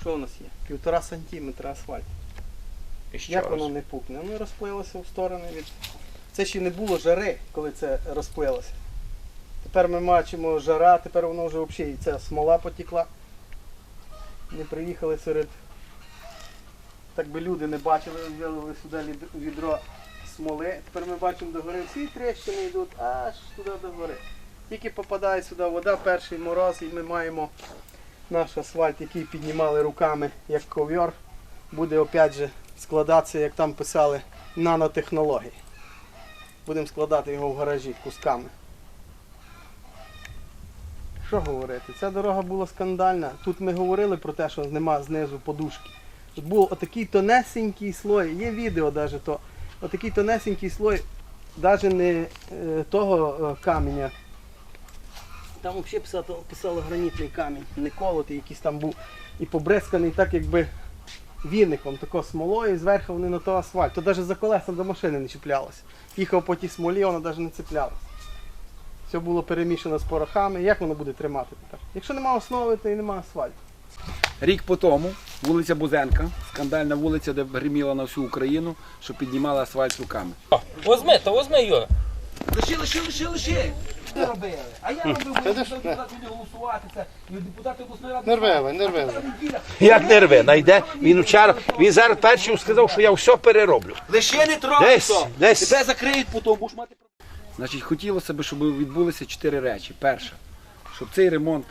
Що у нас є? Півтора сантиметра асфальт. І що Як ж? воно не пукне? Ну розплилося в сторони від. Це ще не було жари, коли це розплилося. Тепер ми бачимо жара, тепер воно вже взагалі ця смола потекла. Ми приїхали серед. Так би люди не бачили, взяли сюди відро смоли. Тепер ми бачимо до гори всі тріщини йдуть аж туди до гори. Тільки попадає сюди вода, перший мороз, і ми маємо наш асфальт, який піднімали руками як ковьор, буде опять же складатися, як там писали, нанотехнології. Будемо складати його в гаражі кусками. Що говорити? Ця дорога була скандальна. Тут ми говорили про те, що нема знизу подушки. Був отакий тонесенький слой, є відео навіть то. Отакий тонесенький слой, навіть не е, того е, каменя. Там взагалі писало, писало гранітний камінь, не колотий, якийсь там був і побризканий так, якби віником, тако смолою, і зверху вони на то асфальт. То навіть за колеса до машини не чіплялося. Їхав по тій смолі, воно навіть не цеплялося. Все було перемішано з порохами. Як воно буде тримати тепер? Якщо немає основи, то і немає асфальту. Рік по тому вулиця Бузенка, скандальна вулиця, де гриміла на всю Україну, що піднімала асфальт руками. Возьми, то возьми його. Лиши, лиши, лиши, лиши. Що робили? А я робив, бо депутати буде голосувати, це і депутати обласної ради. Нервеве, нервеве. Як не рве, найде. Він вчора, він зараз першим сказав, що я все перероблю. Лише не трогай Десь, то. десь. Тебе закриють потім, будеш мати. Значить, хотілося б, щоб відбулися чотири речі. Перша, щоб цей ремонт,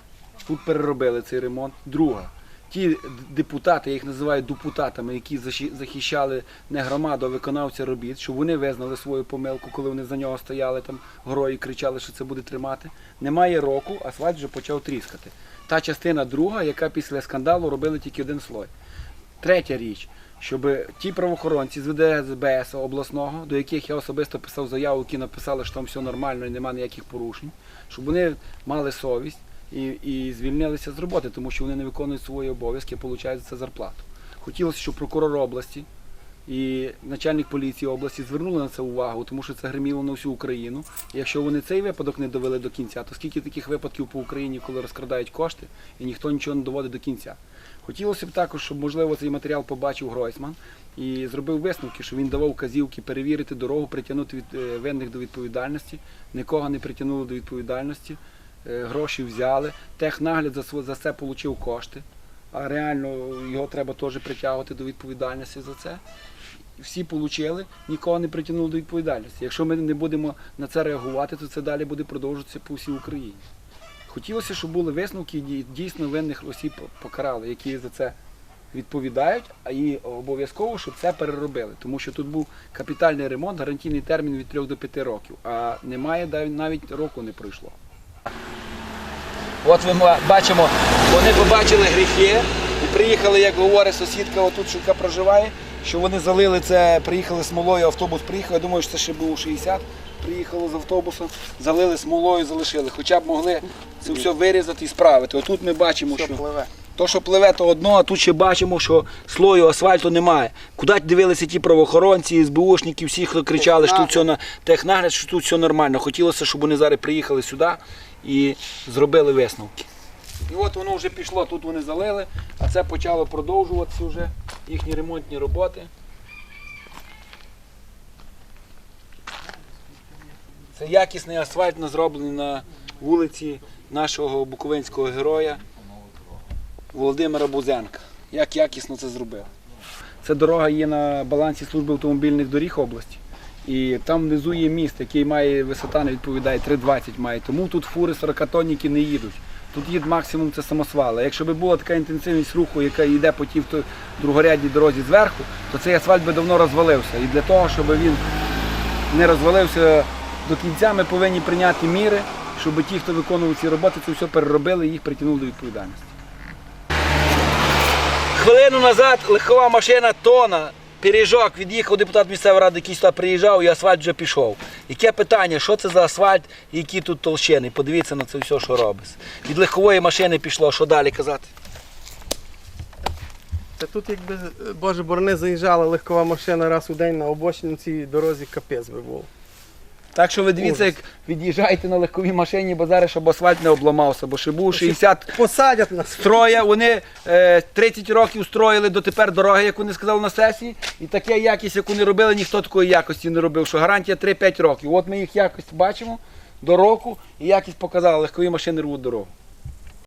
тут переробили цей ремонт. Друга, ті депутати, я їх називаю депутатами, які захищали не громаду, а виконавця робіт, щоб вони визнали свою помилку, коли вони за нього стояли там горою кричали, що це буде тримати. Немає року, асфальт вже почав тріскати. Та частина друга, яка після скандалу робили тільки один слой. Третя річ, щоб ті правоохоронці з ВДСБС обласного, до яких я особисто писав заяву, які написали, що там все нормально і немає ніяких порушень, щоб вони мали совість і, і звільнилися з роботи, тому що вони не виконують свої обов'язки, получають за це зарплату. Хотілося, щоб прокурор області і начальник поліції області звернули на це увагу, тому що це гриміло на всю Україну. І якщо вони цей випадок не довели до кінця, то скільки таких випадків по Україні, коли розкрадають кошти і ніхто нічого не доводить до кінця. Хотілося б також, щоб можливо цей матеріал побачив Гройсман і зробив висновки, що він давав вказівки перевірити дорогу, притягнути від е, винних до відповідальності, нікого не притягнули до відповідальності, гроші взяли, технагляд за за це отримав кошти, а реально його треба теж притягувати до відповідальності за це. Всі отримали, нікого не притягнули до відповідальності. Якщо ми не будемо на це реагувати, то це далі буде продовжуватися по всій Україні. Хотілося, щоб були висновки, і дійсно винних осіб покарали, які за це відповідають, а і обов'язково, щоб це переробили. Тому що тут був капітальний ремонт, гарантійний термін від 3 до 5 років, а немає навіть року не пройшло. От ми бачимо, вони побачили гріхи і приїхали, як говорить сусідка, отут, що проживає, що вони залили це, приїхали смолою, автобус приїхав, я думаю, що це ще було 60, приїхало з автобусом, залили смолою, залишили. Хоча б могли це все вирізати і справити. Отут ми бачимо, Все що пливе. то, що пливе, то одно, а тут ще бачимо, що слою асфальту немає. Куди дивилися ті правоохоронці, СБУшники, всі, хто кричали, що тут все на технагляд, що тут все нормально. Хотілося, щоб вони зараз приїхали сюди і зробили висновки. І от воно вже пішло, тут вони залили, а це почало продовжуватися вже їхні ремонтні роботи. Це якісний асфальт зроблений на вулиці нашого буковинського героя Володимира Бузенка. Як якісно це зробили. Ця дорога є на балансі служби автомобільних доріг області. І там внизу є міст, який має висота, не відповідає 3,20 має. Тому тут фури 40-тонніки не їдуть. Тут їде максимум це самосвали. Якщо б була така інтенсивність руху, яка йде по тій другорядній дорозі зверху, то цей асфальт би давно розвалився. І для того, щоб він не розвалився до кінця, ми повинні прийняти міри, щоб ті, хто виконував ці роботи, це все переробили і їх притягнули до відповідальності. Хвилину назад легкова машина тона, пиріжок, від'їхав депутат місцевої ради, який сюди приїжджав, і асфальт вже пішов. Яке питання, що це за асфальт і які тут толщини? Подивіться на це все, що робиться. Від легкової машини пішло, що далі казати? Це тут, якби, е, Боже борони, заїжджала легкова машина раз у день на обочині цій дорозі капець би був. Так що ви дивіться, як від'їжджаєте на легковій машині, бо зараз щоб асфальт не обламався, бо ще був 60 Посадять нас. строя. Вони е, 30 років строїли дотепер дороги, як вони сказали на сесії. І таке якість, яку не робили, ніхто такої якості не робив, що гарантія 3-5 років. От ми їх якість бачимо до року, і якість показала, легкові машини рвуть дорогу.